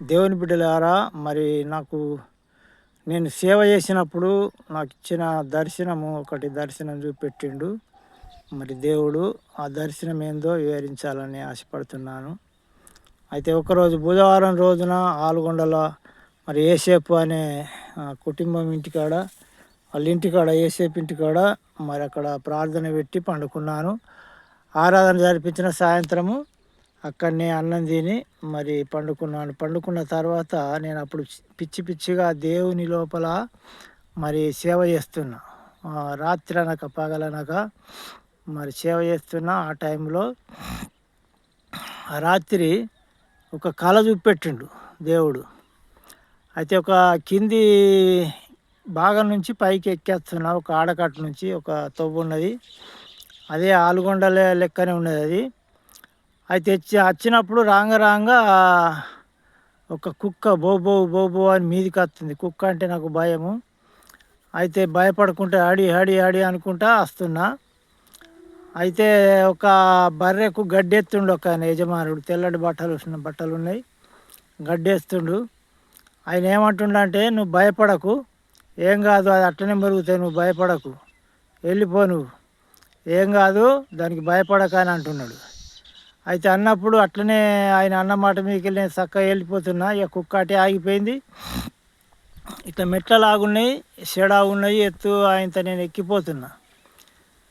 దేవుని బిడ్డలారా మరి నాకు నేను సేవ చేసినప్పుడు నాకు ఇచ్చిన దర్శనము ఒకటి దర్శనం చూపెట్టిండు. మరి దేవుడు ఆ దర్శనం ఏందో వివరించాలని ఆశపడుతున్నాను. అయితే ఒకరోజు బుధవారం రోజున ఆలుగొండలో మరి ఏసేపు అనే కుటుంబం ఇంటికాడ వాళ్ళ ఇంటికాడ ఏసేపు ఇంటికాడ మరి అక్కడ ప్రార్థన పెట్టి పండుకున్నాను. ఆరాధన జరిపించిన సాయంత్రము అక్కడనే అన్నం తిని మరి పండుకున్నాను. పండుకున్న తర్వాత నేను అప్పుడు పిచ్చి పిచ్చిగా దేవుని లోపల మరి సేవ చేస్తున్నా. రాత్రి అనక పగలనక మరి సేవ చేస్తున్నా. ఆ టైంలో ఆ రాత్రి ఒక కళ చూపెట్టిండు దేవుడు. అయితే ఒక కింది భాగం నుంచి పైకి ఎక్కేస్తున్నా. ఒక ఆడకట్టు నుంచి ఒక తవ్వు ఉన్నది. అదే ఆలుగొండ లెక్కనే ఉన్నది అది. అయితే తెచ్చి వచ్చినప్పుడు రాంగ రాంగ ఒక కుక్క బో బో బో బో అని మీదికి వస్తుంది. కుక్క అంటే నాకు భయము. అయితే భయపడకుంటే ఆడి ఆడి ఆడి అనుకుంటా వస్తున్నా. అయితే ఒక బర్రెకు గడ్డెత్తుండు ఒక యజమానుడు. తెల్లటి బట్టలు బట్టలు ఉన్నాయి. గడ్డేస్తుండు ఆయన ఏమంటుండంటే నువ్వు భయపడకు. ఏం కాదు అది అట్టనే మరుగుతాయి నువ్వు భయపడకు. వెళ్ళిపో నువ్వు. ఏం కాదు దానికి భయపడక అని అంటున్నాడు. అయితే అన్నప్పుడు అట్లనే ఆయన అన్నమాట మాట మీదకి వెళ్ళి చక్కగా వెళ్ళిపోతున్నా. ఇక కుక్క అటే ఆగిపోయింది. ఇట్లా మెట్ల లాగున్నాయి ఉన్నాయి ఎత్తు ఆయనతో నేను ఎక్కిపోతున్నా.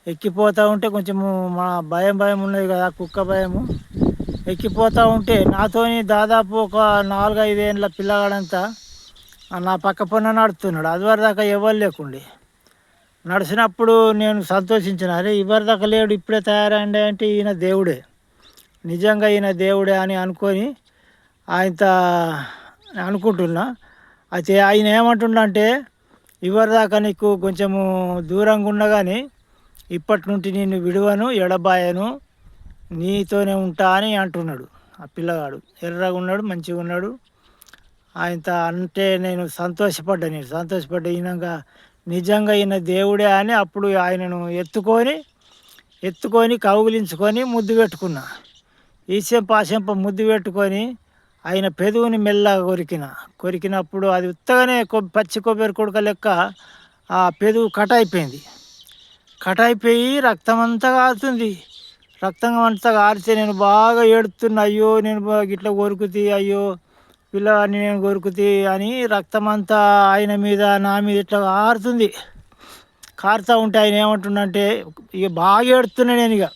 ఎక్కిపోతూ ఉంటే కొంచెం మా భయం భయం ఉన్నది కదా కుక్క భయము. ఎక్కిపోతూ ఉంటే నాతోని దాదాపు ఒక నాలుగు ఐదు ఏళ్ళ పిల్లగాడంతా నా పక్క పన్న నడుతున్నాడు అది దాకా ఎవరు లేకుండే. నడిచినప్పుడు నేను సంతోషించిన. అరే ఇవరిదాకా లేడు ఇప్పుడే తయారైండే అంటే ఈయన దేవుడే. నిజంగా ఈయన దేవుడే అని అనుకొని ఆయన అనుకుంటున్నా. అయితే ఆయన ఏమంటుండంటే ఇవరిదాకా నీకు కొంచెము దూరంగా ఉండగాని ఇప్పటి నుండి నేను విడువను ఎడబాయను నీతోనే ఉంటా అని అంటున్నాడు ఆ పిల్లగాడు. ఎర్రగా ఉన్నాడు మంచిగా ఉన్నాడు. ఆయన అంటే నేను సంతోషపడ్డా నేను సంతోషపడ్డా ఈయనగా నిజంగా ఈయన దేవుడే అని అప్పుడు ఆయనను ఎత్తుకొని ఎత్తుకొని కౌగులించుకొని ముద్దు పెట్టుకున్నా. ఈసెంప ఆశంప ముద్దు పెట్టుకొని ఆయన పెదవుని మెల్లగా కొరికిన. కొరికినప్పుడు అది ఉత్తగానే పచ్చి కొబ్బరి కొడుక లెక్క ఆ పెదవు కట్ అయిపోయింది కట్ అయిపోయి రక్తం అంతా కారుతుంది. రక్తం అంతా కారితే నేను బాగా ఏడుతున్నా అయ్యో నేను ఇట్లా కొరుకుతి అయ్యో పిల్లవాడిని నేను కొరుకుతి అని రక్తం అంతా ఆయన మీద నా మీద ఇట్లా కారుతుంది. కారుతూ ఉంటే ఆయన ఏమంటుండంటే ఇక బాగా ఏడుతున్నా నేను ఇక.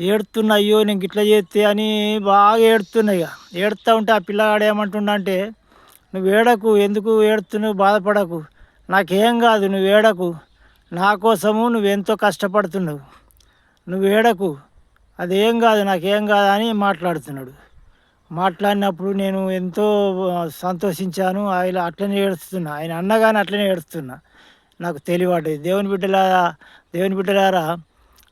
ఏడుతున్నా అయ్యో నేను గిట్లా చేస్తే అని బాగా ఏడుతున్నా ఇక. ఏడుతూ ఉంటే ఆ పిల్లగాడు ఏమంటుండంటే నువ్వు ఏడకు ఎందుకు ఏడుతున్నావు? బాధపడకు. నాకేం కాదు నువ్వు ఏడకు. నా కోసము నువ్వెంతో కష్టపడుతున్నావు. నువ్వు ఏడకు. అదేం కాదు నాకేం కాదు అని మాట్లాడుతున్నాడు. మాట్లాడినప్పుడు నేను ఎంతో సంతోషించాను. ఇలా అట్లనే ఏడుస్తున్నా. ఆయన అన్నగానే అట్లనే ఏడుస్తున్నా. నాకు తెలియబడ్డది. దేవుని బిడ్డలారా దేవుని బిడ్డలారా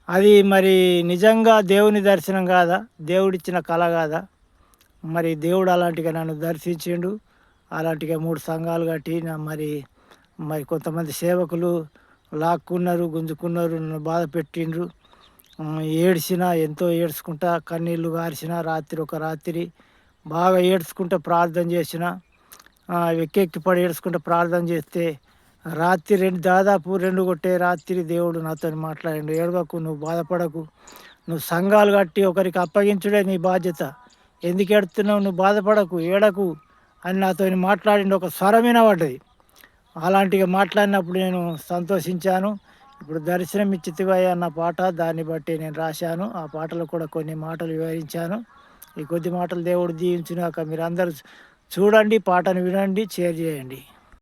అది మరి నిజంగా దేవుని దర్శనం కాదా? దేవుడిచ్చిన కళ కాదా? మరి దేవుడు అలాంటిగా నన్ను దర్శించిండు. అలాంటిగా మూడు సంఘాలు కట్టి మరి మరి కొంతమంది సేవకులు లాక్కున్నారు గుంజుకున్నారు నన్ను బాధ పెట్టిండ్రు. ఏడ్చిన ఎంతో ఏడ్చుకుంటా కన్నీళ్ళు గార్చిన రాత్రి ఒక రాత్రి బాగా ఏడ్చుకుంటూ ప్రార్థన చేసిన ఎక్కెక్కి పడి ఏడ్చుకుంటూ ప్రార్థన చేస్తే రాత్రి రెండు దాదాపు రెండు కొట్టే రాత్రి దేవుడు నాతో మాట్లాడిండు. ఏడవకు నువ్వు బాధపడకు. నువ్వు సంఘాలు కట్టి ఒకరికి అప్పగించుడే నీ బాధ్యత. ఎందుకు ఎడుతున్నావు నువ్వు బాధపడకు ఏడకు అని నాతో మాట్లాడిండు. ఒక స్వరమైన పడ్డది అలాంటిగా మాట్లాడినప్పుడు నేను సంతోషించాను. ఇప్పుడు దర్శనం ఇచ్చితివయ్య అన్న పాట దాన్ని బట్టి నేను రాశాను. ఆ పాటలు కూడా కొన్ని మాటలు వివరించాను. ఈ కొద్ది మాటలు దేవుడు దీవించినాక మీరు అందరూ చూడండి పాటను వినండి షేర్ చేయండి.